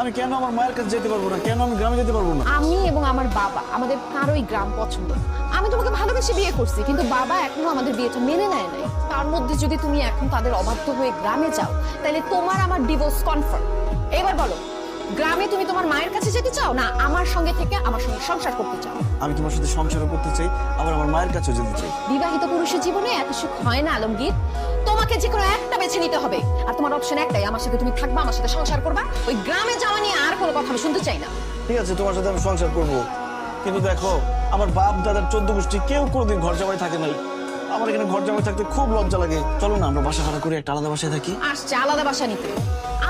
আমি কেন আমার মায়ের কাছে যেতে পারব না? কেন আমি গ্রামে যেতে পারব না? আমি এবং আমার বাবা আমাদের কারোই গ্রাম পছন্দ আমি তোমাকে ভালোবেসে বিয়ে করছি, কিন্তু বাবা এখনও আমাদের বিয়েটা মেনে নেয় নাই। তার মধ্যে যদি তুমি এখন তাদের অবাধ্য হয়ে গ্রামে যাও, তাহলে তোমার আমার ডিভোর্স কনফার্ম এবার বলো গ্রামে তুমি তোমার মায়ের কাছে যেতে চাও না আমার সঙ্গে থেকে আমার সঙ্গে সংসার করতে চাও? আমি তোমার সাথে সংসারও করতে চাই আবার আমার মায়ের কাছেও যেতে চাই। বিবাহিত পুরুষের জীবনে এত সুখ হয় না আলমগীর। তোমাকে যে কোনো একটা বেছে নিতে হবে। আর তোমার অপশন একটাই আমার সাথে তুমি থাকবা আমার সাথে সংসার করবা। ওই গ্রামে যাওয়া নিয়ে আর কোনো কথা আমি শুনতে চাই না। ঠিক আছে তোমার সাথে আমি সংসার করব। কিন্তু দেখো আমার বাপ দাদার চোদ্দ গোষ্ঠী কেউ কোনোদিন ঘর জামাই থাকে নাই আমার এখানে ঘর জামাই থাকতে খুব লজ্জা লাগে। চলো না, আমরা বাসা ভাড়া করে একটা আলাদা বাসায় থাকি। আসছে আলাদা বাসা নিতে।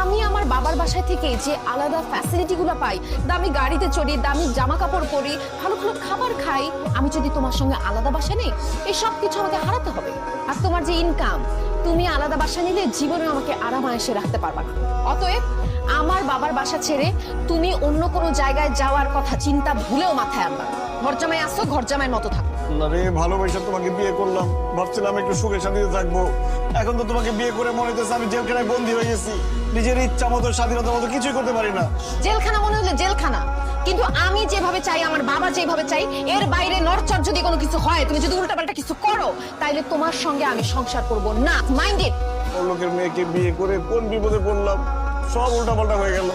আমি আমার বাবার বাসায় থেকে যে আলাদা ফ্যাসিলিটি গুলো পাই, দামি গাড়িতে চড়ি, দামি জামা কাপড় পরি, ভালো ভালো খাবার খাই, আমি যদি তোমার সঙ্গে আলাদা বাসা নেই, এই সব কিছু আমাকে হারাতে হবে। আর তোমার যে ইনকাম তুমি আলাদা বাসা নিলে জীবনে আমাকে আরামায়েসে রাখতে পারবা না। অতএব, আমার বাবার বাসা ছেড়ে তুমি অন্য কোনো জায়গায় যাওয়ার কথা চিন্তা ভুলেও মাথায় আনবা। ঘর জামাই আসো, ঘর জামাইয়ের মতো থাকো। ভালোবাসা তোমাকে বিয়ে করলাম। ভাবছিলাম একটু সুখে শান্তিতে থাকব। এখন তো তোমাকে বিয়ে করে মনে হইতেছে আমি জেলখানায় বন্দি হয়ে গেছি। নিজের ইচ্ছা মতো স্বাধীনতা মতো কিছুই করতে পারি না। জেলখানা মনে হলে জেলখানা। কিন্তু আমি যেভাবে চাই আমার বাবা যেভাবে চাই এর বাইরে নরচর যদি কোনো কিছু হয় তুমি যদি উল্টাপাল্টা কিছু করো তাইলে তোমার সঙ্গে আমি সংসার করব না। মাইন্ড ইট ওর লোকের মেয়েকে বিয়ে করে কোন বিপদে পড়লাম? সব উল্টাপাল্টা হয়ে গেল।